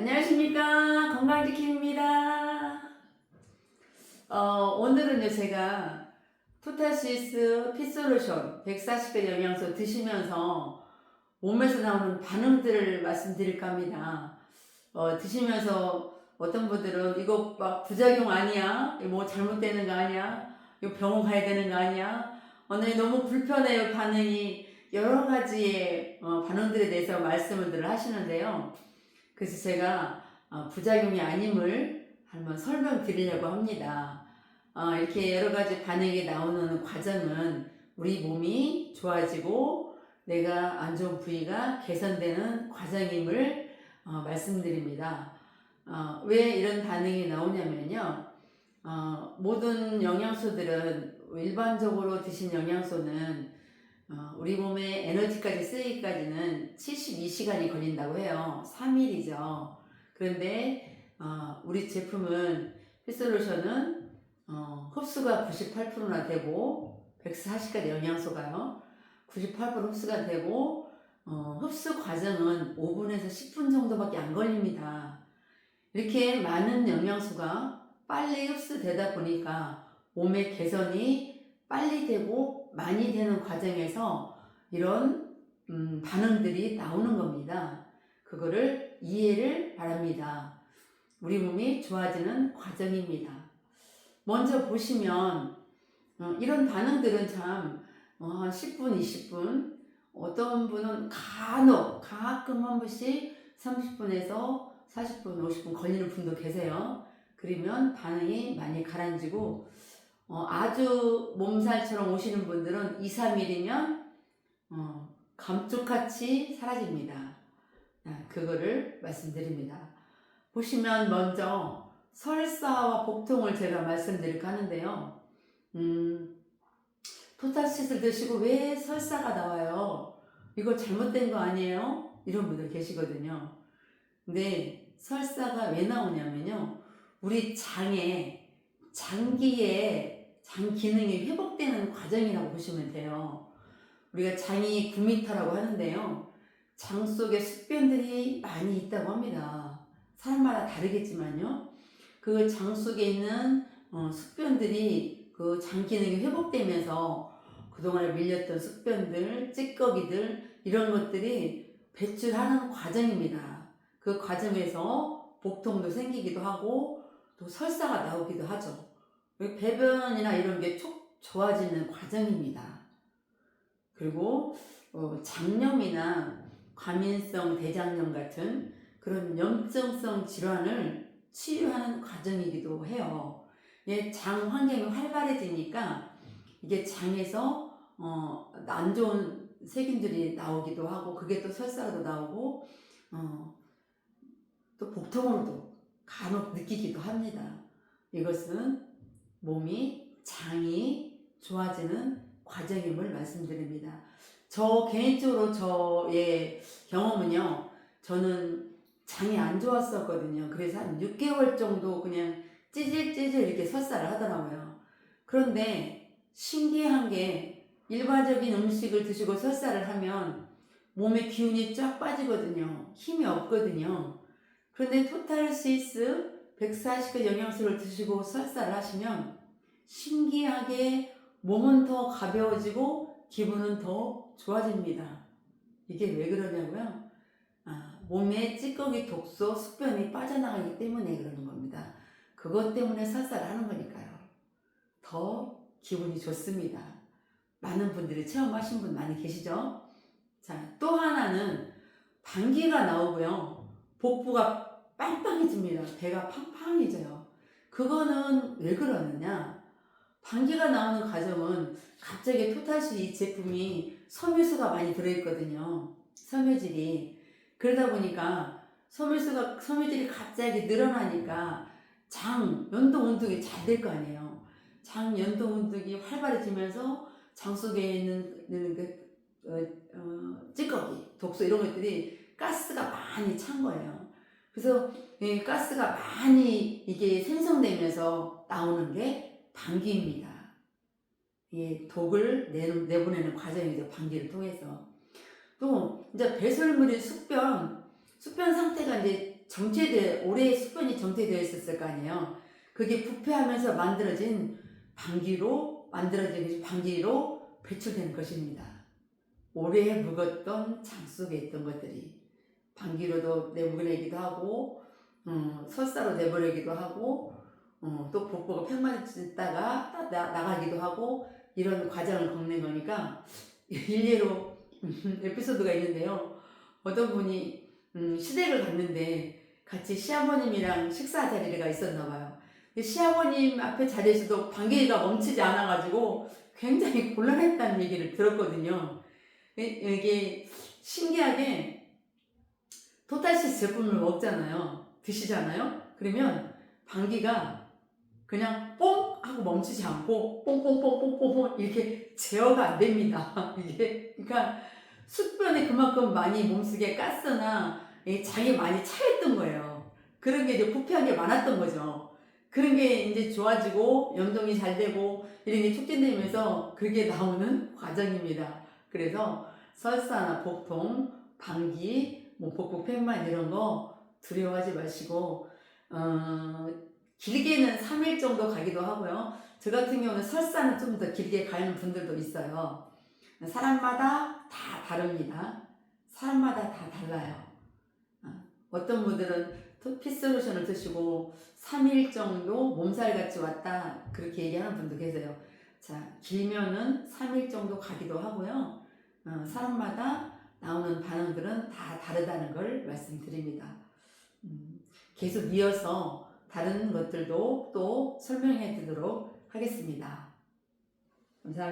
안녕하십니까 건강지킴입니다. 어, 오늘은요 제가 토탈시스 피솔루션 140배 영양소 드시면서 몸에서 나오는 반응들을 말씀드릴까 합니다. 어, 드시면서 어떤 분들은 이거 막 부작용 아니야? 뭐 잘못되는 거 아니야? 이거 병원 가야 되는 거 아니야? 오늘 너무 불편해요 반응이 여러 가지의 어, 반응들에 대해서 말씀을 늘 하시는데요. 그래서 제가 어, 부작용이 아님을 한번 설명드리려고 합니다. 어, 이렇게 여러 가지 반응이 나오는 과정은 우리 몸이 좋아지고 내가 안 좋은 부위가 개선되는 과정임을 어, 말씀드립니다. 어, 왜 이런 반응이 나오냐면요. 어, 모든 영양소들은 일반적으로 드신 영양소는 어, 우리 몸에 에너지까지 쓰이기까지는 72시간이 걸린다고 해요. 3일이죠. 그런데 어, 우리 제품은 피솔루션은 어, 흡수가 98%나 되고 140가지 영양소가요. 98% 흡수가 되고 어, 흡수 과정은 5분에서 10분 정도밖에 안 걸립니다. 이렇게 많은 영양소가 빨리 흡수되다 보니까 몸의 개선이 빨리 되고 많이 되는 과정에서 이런 음, 반응들이 나오는 겁니다. 그거를 이해를 바랍니다. 우리 몸이 좋아지는 과정입니다. 먼저 보시면 어, 이런 반응들은 참 어, 한 10분, 20분 어떤 분은 간혹 가끔 한 번씩 30분에서 40분, 50분 걸리는 분도 계세요. 그러면 반응이 많이 가라앉고 어, 아주 몸살처럼 오시는 분들은 2, 3일이면 어, 감쪽같이 사라집니다. 아, 그거를 말씀드립니다. 보시면 먼저 설사와 복통을 제가 말씀드릴까 하는데요. 음, 토탈시스를 드시고 왜 설사가 나와요? 이거 잘못된 거 아니에요? 이런 분들 계시거든요. 근데 설사가 왜 나오냐면요. 우리 장에, 장기에 장 기능이 회복되는 과정이라고 보시면 돼요. 우리가 장이 9m라고 하는데요. 장 속에 숙변들이 많이 있다고 합니다. 사람마다 다르겠지만요. 그 장 속에 있는 어, 숙변들이 그 장 기능이 회복되면서 그동안에 밀렸던 숙변들, 찌꺼기들 이런 것들이 배출하는 과정입니다. 그 과정에서 복통도 생기기도 하고 또 설사가 나오기도 하죠. 배변이나 이런 게촉 좋아지는 과정입니다. 그리고 어, 장염이나 과민성 대장염 같은 그런 염증성 질환을 치유하는 과정이기도 해요. 예, 장 환경이 활발해지니까 이게 장에서 어, 안 좋은 세균들이 나오기도 하고 그게 또 설사로 나오고 어, 또 복통으로도 간혹 느끼기도 합니다. 이것은 몸이 장이 좋아지는 과정임을 말씀드립니다. 저 개인적으로 저의 경험은요. 저는 장이 안 좋았었거든요. 그래서 한 6개월 정도 그냥 찌질찌질 이렇게 설사를 하더라고요. 그런데 신기한 게 일반적인 음식을 드시고 설사를 하면 몸의 기운이 쫙 빠지거든요. 힘이 없거든요. 그런데 토탈 스위스 140개 영양소를 드시고 설사를 하시면 신기하게 몸은 더 가벼워지고 기분은 더 좋아집니다. 이게 왜 그러냐고요? 아, 몸에 찌꺼기, 독소, 숙변이 빠져나가기 때문에 그러는 겁니다. 그것 때문에 설사를 하는 거니까요. 더 기분이 좋습니다. 많은 분들이 체험하신 분 많이 계시죠? 자, 또 하나는 방귀가 나오고요. 복부가 빵빵해집니다. 배가 팡팡해져요. 그거는 왜 그러느냐? 방귀가 나오는 과정은 갑자기 토탈시 이 제품이 섬유수가 많이 들어있거든요. 섬유질이. 그러다 보니까 섬유수가, 섬유질이 갑자기 늘어나니까 장, 연동 운동이 잘 될 거 아니에요. 장, 연동 운동이 활발해지면서 장 속에 있는, 있는 그, 어, 어, 찌꺼기, 독소 이런 것들이 가스가 많이 찬 거예요. 그래서 이 가스가 많이 이게 생성되면서 나오는 게 방귀입니다. 예, 독을 내, 내보내는 과정이죠. 방귀를 통해서. 또 이제 배설물이 숙변, 숙변 상태가 이제 정체돼 오래 숙변이 정체되어 있었을 거 아니에요. 그게 부패하면서 만들어진 방귀로 만들어진 방귀로 배출된 것입니다. 오래 묵었던 장 속에 있던 것들이 방귀로도 내보내기도 하고 음, 설사로 내보내기도 하고 어, 또 복부가 팽만해지다가 나- 나- 나가기도 하고 이런 과정을 겪는 거니까 일례로 에피소드가 있는데요. 어떤 분이 음, 시댁을 갔는데 같이 시아버님이랑 식사 자리가 있었나 봐요. 시아버님 앞에 자리에서도 방귀가 멈추지 않아가지고 굉장히 곤란했다는 얘기를 들었거든요. 이- 이게 신기하게 토탈시스 제품을 먹잖아요. 드시잖아요. 그러면 방귀가 그냥 뽕 하고 멈추지 않고 뽕뽕뽕뽕뽕 이렇게 제어가 안 됩니다. 이게 그러니까 숙변에 그만큼 많이 몸속에 가스나 이 장이 많이 차있던 거예요. 그런 게 이제 부패한 게 많았던 거죠. 그런 게 이제 좋아지고 연동이 잘 되고 이런 게 촉진되면서 그게 나오는 과정입니다. 그래서 설사나 복통, 방귀, 뭐 복부 팽만 이런 거 두려워하지 마시고 어, 길게는 3일 정도 가기도 하고요. 저 같은 경우는 설사는 좀 더 길게 가는 분들도 있어요. 사람마다 다 다릅니다. 사람마다 다 달라요. 어, 어떤 분들은 피솔루션을 드시고 3일 정도 몸살같이 왔다 그렇게 얘기하는 분도 계세요. 자 길면은 3일 정도 가기도 하고요. 어, 사람마다 나오는 반응들은 다 다르다는 걸 말씀드립니다. 음, 계속 이어서 다른 것들도 또 설명해 드리도록 하겠습니다. 감사합니다.